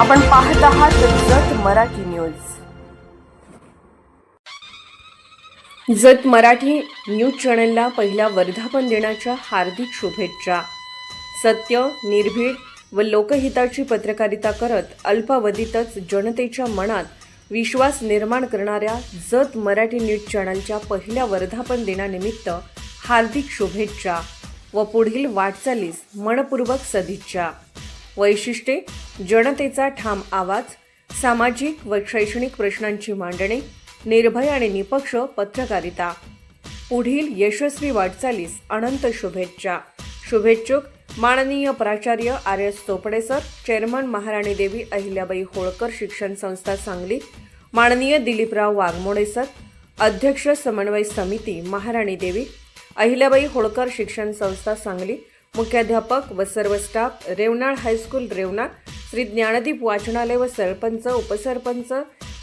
आपण पाहत आहात जत मराठी न्यूज. जत मराठी न्यूज चॅनलला पहिल्या वर्धापन दिनाच्या हार्दिक शुभेच्छा. सत्य निर्भीड व लोकहिताची पत्रकारिता करत अल्पावधीतच जनतेच्या मनात विश्वास निर्माण करणाऱ्या जत मराठी न्यूज चॅनलच्या पहिल्या वर्धापन दिनानिमित्त हार्दिक शुभेच्छा व पुढील वाटचालीस मनपूर्वक सदिच्छा. वैशिष्ट्ये जनतेचा ठाम आवाज सामाजिक व शैक्षणिक प्रश्नांची मांडणी निर्भय आणि निपक्ष पत्रकारिता. पुढील यशस्वी वाटचालीस अनंत शुभेच्छा. शुभेच्छुक माननीय प्राचार्य R S Chopde sir chairman Maharani Devi Ahilyabai Holkar शिक्षण संस्था सांगली माननीय दिलीपराव वाघमोडे सर अध्यक्ष समन्वय समिती महाराणी देवी अहिल्याबाई होळकर शिक्षण संस्था सांगली मुख्याध्यापक व सर्व staff Revnal high school Revnal Shri Dnyandeep वाचनालय व सरपंच उपसरपंच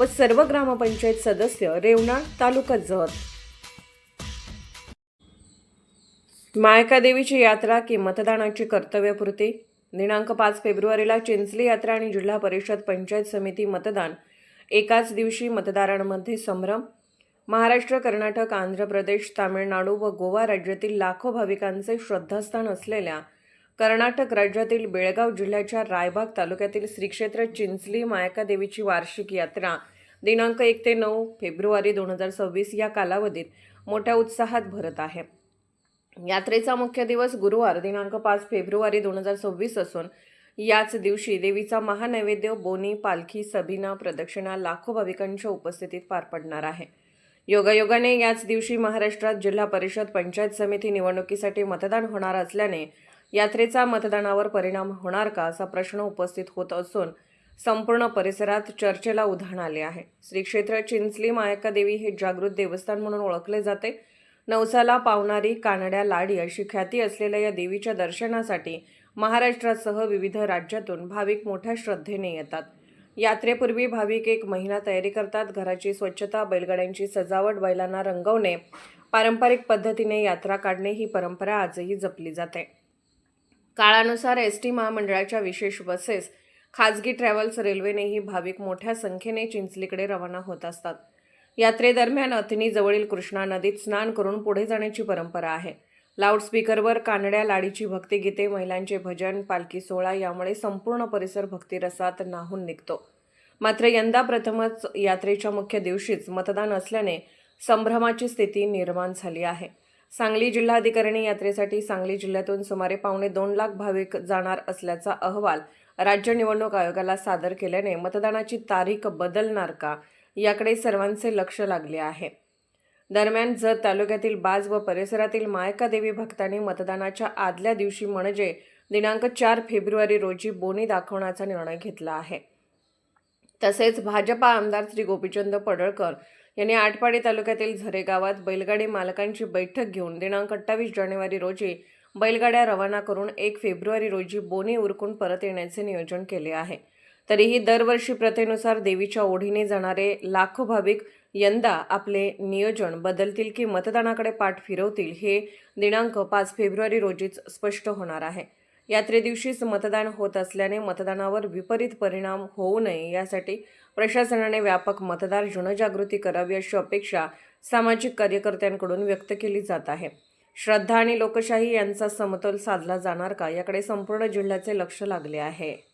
व सर्व ग्रामपंचायत सदस्य रेवनाळ तालुका जत. मायका देवीची यात्रा की मतदानाची कर्तव्यपूर्ती? दिनांक पाच फेब्रुवारीला चिंचली यात्रा आणि जिल्हा परिषद पंचायत समिती मतदान. एकाच दिवशी मतदारांमध्ये संभ्रम महाराष्ट्र कर्नाटक आंध्र प्रदेश तामिळनाडू व गोवा राज्यातील लाखो भाविकांचे श्रद्धास्थान असलेल्या कर्नाटक राज्यातील बेळगाव जिल्ह्याच्या रायबाग तालुक्यातील श्रीक्षेत्र चिंचली मायका देवीची वार्षिक यात्रा दिनांक एक ते नऊ फेब्रुवारी दोन हजार सव्वीस या कालावधीत मोठ्या उत्साहात भरत आहे. यात्रेचा मुख्य दिवस गुरुवार दिनांक पाच फेब्रुवारी दोन हजार सव्वीस असून याच दिवशी देवीचा महानैवेद्य बोनी पालखी सबिना प्रदक्षिणा लाखो भाविकांच्या उपस्थितीत पार पडणार आहे. योगायोगाने याच दिवशी महाराष्ट्रात जिल्हा परिषद पंचायत समिती निवडणुकीसाठी मतदान होणार असल्याने यात्रेचा मतदानावर परिणाम होणार का असा प्रश्न उपस्थित होत असून संपूर्ण परिसरात चर्चेला उधाण आले आहे. श्री क्षेत्र चिंचली मायकादेवी हे जागृत देवस्थान म्हणून ओळखले जाते. नवसाला पावणारी कानड्या लाडी अशी ख्याती असलेल्या या देवीच्या दर्शनासाठी महाराष्ट्रासह विविध राज्यातून भाविक मोठ्या श्रद्धेने येतात. यात्रेपूर्वी भाविक एक महिना तयारी करतात. घराची स्वच्छता बैलगाड्यांची सजावट बैलांना रंगवणे पारंपरिक पद्धतीने यात्रा काढणे ही परंपरा आजही जपली जाते. काळानुसार एस टी महामंडळाच्या विशेष बसेस खाजगी ट्रॅव्हल्स रेल्वेनेही भाविक मोठ्या संख्येने चिंचलीकडे रवाना होत असतात. यात्रेदरम्यान अतिनीजवळील जवळील कृष्णा नदीत स्नान करून पुढे जाण्याची परंपरा आहे. लाऊडस्पीकरवर कानड्या लाडीची भक्तिगीते महिलांचे भजन पालखी सोहळा यामुळे संपूर्ण परिसर भक्तिरसात नाहून निघतो. मात्र यंदा प्रथमच यात्रेच्या मुख्य दिवशीच मतदान असल्याने संभ्रमाची स्थिती निर्माण झाली आहे. सांगली जिल्हाधिकाऱ्यांनी यात्रेसाठी सांगली जिल्ह्यातून सुमारे पावणे दोन लाख भाविक जाणार असल्याचा अहवाल राज्य निवडणूक आयोगाला सादर केल्याने मतदानाची तारीख बदलणार का याकडे सर्वांचे लक्ष लागले आहे. दरम्यान जत तालुक्यातील बाज व परिसरातील मायकादेवी भक्तांनी मतदानाच्या आदल्या दिवशी म्हणजे दिनांक चार फेब्रुवारी रोजी बोनी दाखवण्याचा निर्णय घेतला आहे. तसेच भाजपा आमदार श्री गोपीचंद पडळकर यांनी आटपाडी तालुक्यातील झरे गावात बैलगाडी मालकांची बैठक घेऊन दिनांक अठ्ठावीस जानेवारी रोजी बैलगाड्या रवाना करून एक फेब्रुवारी रोजी बोनी उरकून परत येण्याचे नियोजन केले आहे. तरीही दरवर्षी प्रथेनुसार देवीच्या ओढीने जाणारे लाखो भाविक यंदा आपले नियोजन बदलतील की मतदानाकडे पाठ फिरवतील हे दिनांक पाच फेब्रुवारी रोजीच स्पष्ट होणार आहे. यात्रेदिवशीच मतदान होत असल्याने मतदानावर विपरीत परिणाम होऊ नये यासाठी प्रशासनाने व्यापक मतदार जनजागृती करावी अशी अपेक्षा सामाजिक कार्यकर्त्यांकडून व्यक्त केली जात आहे. श्रद्धा आणि लोकशाही यांचा समतोल साधला जाणार का याकडे संपूर्ण जिल्ह्याचे लक्ष लागले आहे.